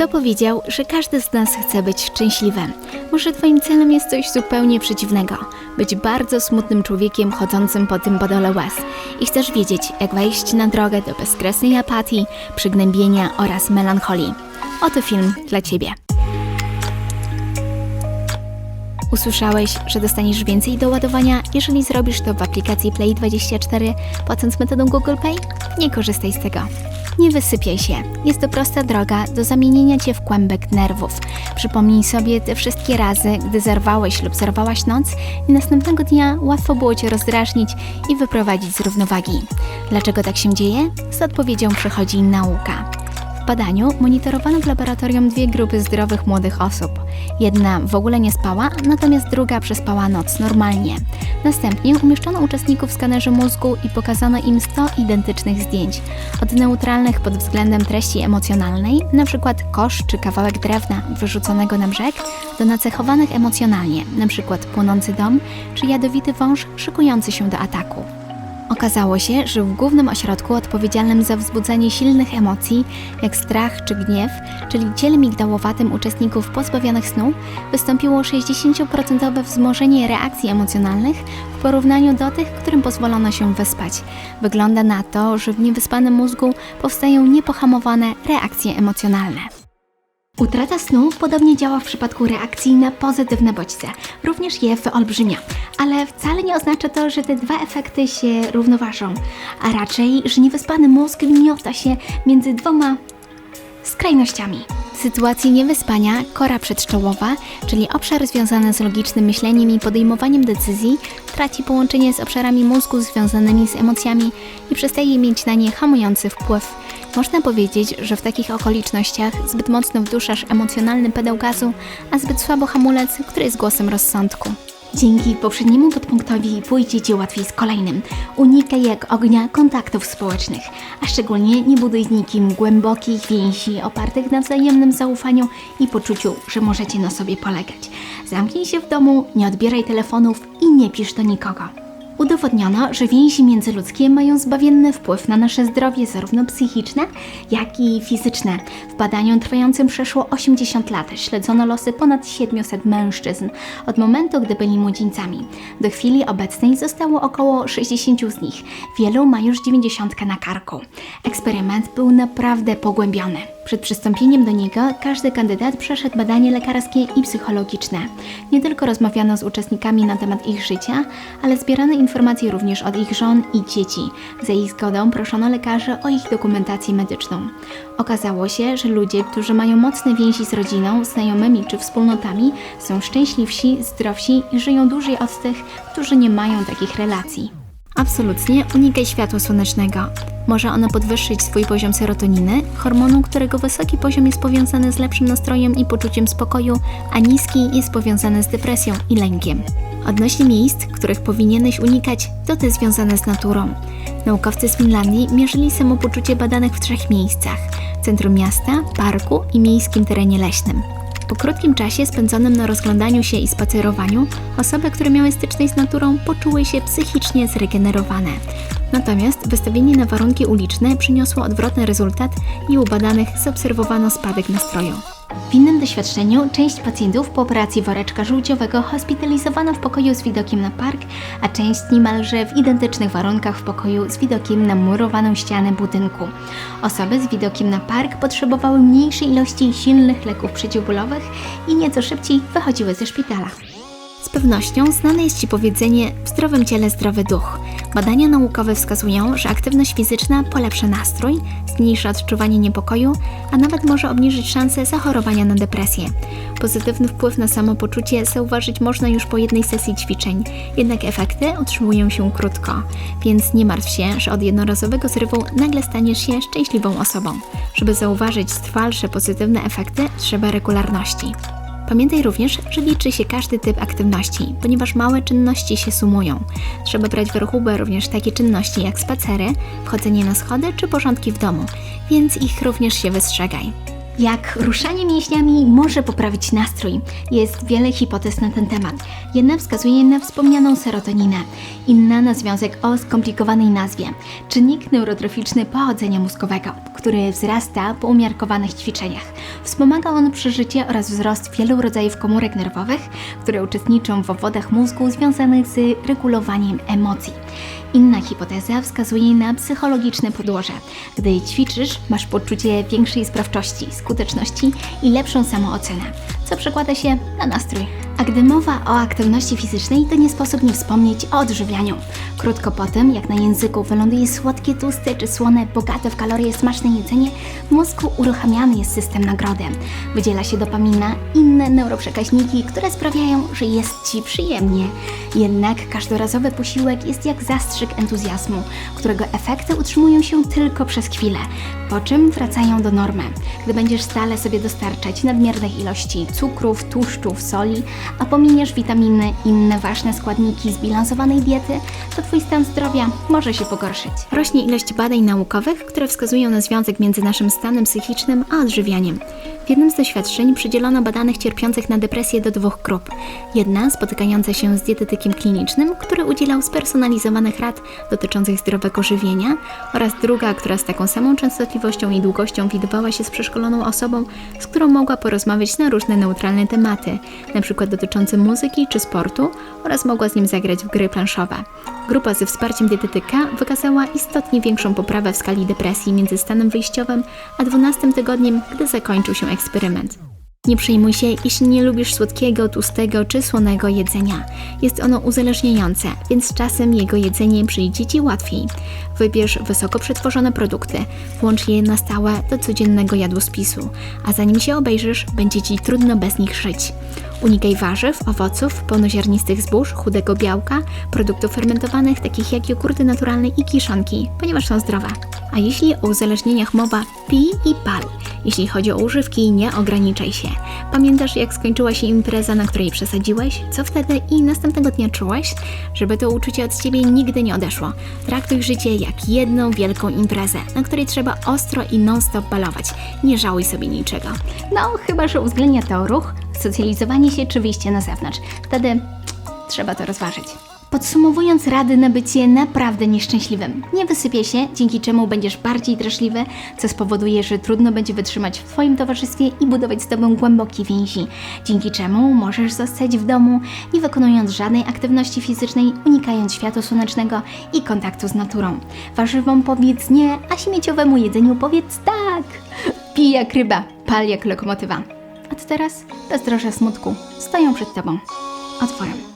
Kto powiedział, że każdy z nas chce być szczęśliwy? Może Twoim celem jest coś zupełnie przeciwnego być bardzo smutnym człowiekiem chodzącym po tym podole łez i chcesz wiedzieć, jak wejść na drogę do bezkresnej apatii, przygnębienia oraz melancholii. Oto film dla Ciebie. Usłyszałeś, że dostaniesz więcej do ładowania, jeżeli zrobisz to w aplikacji Play24 płacąc metodą Google Pay? Nie korzystaj z tego. Nie wysypiaj się. Jest to prosta droga do zamienienia cię w kłębek nerwów. Przypomnij sobie te wszystkie razy, gdy zerwałeś lub zerwałaś noc i następnego dnia łatwo było cię rozdrażnić i wyprowadzić z równowagi. Dlaczego tak się dzieje? Z odpowiedzią przychodzi nauka. W badaniu monitorowano w laboratorium dwie grupy zdrowych młodych osób. Jedna w ogóle nie spała, natomiast druga przespała noc normalnie. Następnie umieszczono uczestników w skanerze mózgu i pokazano im 100 identycznych zdjęć. Od neutralnych pod względem treści emocjonalnej, np. kosz czy kawałek drewna wyrzuconego na brzeg, do nacechowanych emocjonalnie, np. płonący dom czy jadowity wąż szykujący się do ataku. Okazało się, że w głównym ośrodku odpowiedzialnym za wzbudzanie silnych emocji, jak strach czy gniew, czyli ciele migdałowatym uczestników pozbawionych snu, wystąpiło 60% wzmożenie reakcji emocjonalnych w porównaniu do tych, którym pozwolono się wyspać. Wygląda na to, że w niewyspanym mózgu powstają niepohamowane reakcje emocjonalne. Utrata snu podobnie działa w przypadku reakcji na pozytywne bodźce, również je wyolbrzymia, ale wcale nie oznacza to, że te dwa efekty się równoważą, a raczej, że niewyspany mózg miota się między dwoma skrajnościami. Sytuacji niewyspania kora przedszczołowa, czyli obszar związany z logicznym myśleniem i podejmowaniem decyzji, traci połączenie z obszarami mózgu związanymi z emocjami i przestaje mieć na nie hamujący wpływ. Można powiedzieć, że w takich okolicznościach zbyt mocno wduszasz emocjonalny pedał gazu, a zbyt słabo hamulec, który jest głosem rozsądku. Dzięki poprzedniemu podpunktowi pójdzie Ci łatwiej z kolejnym. Unikaj jak ognia kontaktów społecznych, a szczególnie nie buduj z nikim głębokich więzi opartych na wzajemnym zaufaniu i poczuciu, że możecie na sobie polegać. Zamknij się w domu, nie odbieraj telefonów i nie pisz do nikogo. Udowodniono, że więzi międzyludzkie mają zbawienny wpływ na nasze zdrowie zarówno psychiczne, jak i fizyczne. W badaniu trwającym przeszło 80 lat śledzono losy ponad 700 mężczyzn od momentu, gdy byli młodzieńcami. Do chwili obecnej zostało około 60 z nich. Wielu ma już 90 na karku. Eksperyment był naprawdę pogłębiony. Przed przystąpieniem do niego każdy kandydat przeszedł badanie lekarskie i psychologiczne. Nie tylko rozmawiano z uczestnikami na temat ich życia, ale zbierano informacje również od ich żon i dzieci. Za ich zgodą proszono lekarzy o ich dokumentację medyczną. Okazało się, że ludzie, którzy mają mocne więzi z rodziną, znajomymi czy wspólnotami, są szczęśliwsi, zdrowsi i żyją dłużej od tych, którzy nie mają takich relacji. Absolutnie unikaj światła słonecznego. Może ono podwyższyć swój poziom serotoniny, hormonu, którego wysoki poziom jest powiązany z lepszym nastrojem i poczuciem spokoju, a niski jest powiązany z depresją i lękiem. Odnośnie miejsc, których powinieneś unikać, to te związane z naturą. Naukowcy z Finlandii mierzyli samopoczucie badanych w trzech miejscach: centrum miasta, parku i miejskim terenie leśnym. Po krótkim czasie spędzonym na rozglądaniu się i spacerowaniu, osoby, które miały styczność z naturą, poczuły się psychicznie zregenerowane. Natomiast wystawienie na warunki uliczne przyniosło odwrotny rezultat i u badanych zaobserwowano spadek nastroju. W innym doświadczeniu część pacjentów po operacji woreczka żółciowego hospitalizowano w pokoju z widokiem na park, a część niemalże w identycznych warunkach w pokoju z widokiem na murowaną ścianę budynku. Osoby z widokiem na park potrzebowały mniejszej ilości silnych leków przeciwbólowych i nieco szybciej wychodziły ze szpitala. Z pewnością znane jest Ci powiedzenie w zdrowym ciele zdrowy duch. Badania naukowe wskazują, że aktywność fizyczna polepsza nastrój, zmniejsza odczuwanie niepokoju, a nawet może obniżyć szanse zachorowania na depresję. Pozytywny wpływ na samopoczucie zauważyć można już po jednej sesji ćwiczeń, jednak efekty utrzymują się krótko, więc nie martw się, że od jednorazowego zrywu nagle staniesz się szczęśliwą osobą. Żeby zauważyć trwalsze pozytywne efekty, trzeba regularności. Pamiętaj również, że liczy się każdy typ aktywności, ponieważ małe czynności się sumują. Trzeba brać w rachubę również takie czynności jak spacery, wchodzenie na schody czy porządki w domu, więc ich również się wystrzegaj. Jak ruszanie mięśniami może poprawić nastrój? Jest wiele hipotez na ten temat. Jedna wskazuje na wspomnianą serotoninę, inna na związek o skomplikowanej nazwie czynnik neurotroficzny pochodzenia mózgowego, który wzrasta po umiarkowanych ćwiczeniach. Wspomaga on przeżycie oraz wzrost wielu rodzajów komórek nerwowych, które uczestniczą w obwodach mózgu związanych z regulowaniem emocji. Inna hipoteza wskazuje na psychologiczne podłoże. Gdy ćwiczysz, masz poczucie większej sprawczości, skuteczności i lepszą samoocenę, co przekłada się na nastrój. A gdy mowa o aktywności fizycznej, to nie sposób nie wspomnieć o odżywianiu. Krótko po tym, jak na języku wyląduje słodkie, tłuste czy słone, bogate w kalorie smaczne jedzenie, w mózgu uruchamiany jest system nagrody. Wydziela się dopamina, inne neuroprzekaźniki, które sprawiają, że jest Ci przyjemnie. Jednak każdorazowy posiłek jest jak zastrzyk entuzjazmu, którego efekty utrzymują się tylko przez chwilę, po czym wracają do normy. Gdy będziesz stale sobie dostarczać nadmiernych ilości cukrów, tłuszczów, soli, a pominiesz witaminy i inne ważne składniki zbilansowanej diety, to Twój stan zdrowia może się pogorszyć. Rośnie ilość badań naukowych, które wskazują na związek między naszym stanem psychicznym a odżywianiem. W jednym z doświadczeń przydzielono badanych cierpiących na depresję do dwóch grup. Jedna spotykająca się z dietetykiem klinicznym, który udzielał spersonalizowanych rad dotyczących zdrowego żywienia, oraz druga, która z taką samą częstotliwością i długością widywała się z przeszkoloną osobą, z którą mogła porozmawiać na różne neutralne tematy, np. dotyczące muzyki czy sportu, oraz mogła z nim zagrać w gry planszowe. Grupa ze wsparciem dietetyka wykazała istotnie większą poprawę w skali depresji między stanem wyjściowym a 12 tygodniem, gdy zakończył się eksperyment. Nie przejmuj się, jeśli nie lubisz słodkiego, tłustego czy słonego jedzenia. Jest ono uzależniające, więc z czasem jego jedzenie przyjdzie Ci łatwiej. Wybierz wysoko przetworzone produkty, włącz je na stałe do codziennego jadłospisu, a zanim się obejrzysz, będzie Ci trudno bez nich żyć. Unikaj warzyw, owoców, pełnoziarnistych zbóż, chudego białka, produktów fermentowanych takich jak jogurty naturalne i kiszonki, ponieważ są zdrowe. A jeśli o uzależnieniach mowa, pij i pal. Jeśli chodzi o używki, nie ograniczaj się. Pamiętasz, jak skończyła się impreza, na której przesadziłeś? Co wtedy i następnego dnia czułeś? Żeby to uczucie od ciebie nigdy nie odeszło. Traktuj życie jak jedną wielką imprezę, na której trzeba ostro i non-stop balować. Nie żałuj sobie niczego. No, chyba, że uwzględnia to ruch, socjalizowanie się czy wyjście na zewnątrz. Wtedy trzeba to rozważyć. Podsumowując rady na bycie naprawdę nieszczęśliwym, nie wysypiej się, dzięki czemu będziesz bardziej drażliwy, co spowoduje, że trudno będzie wytrzymać w Twoim towarzystwie i budować z Tobą głębokie więzi, dzięki czemu możesz zostać w domu, nie wykonując żadnej aktywności fizycznej, unikając światła słonecznego i kontaktu z naturą. Warzywom powiedz nie, a śmieciowemu jedzeniu powiedz tak. Pij jak ryba, pal jak lokomotywa. Teraz bezdroża smutku stoją przed Tobą. Otworem.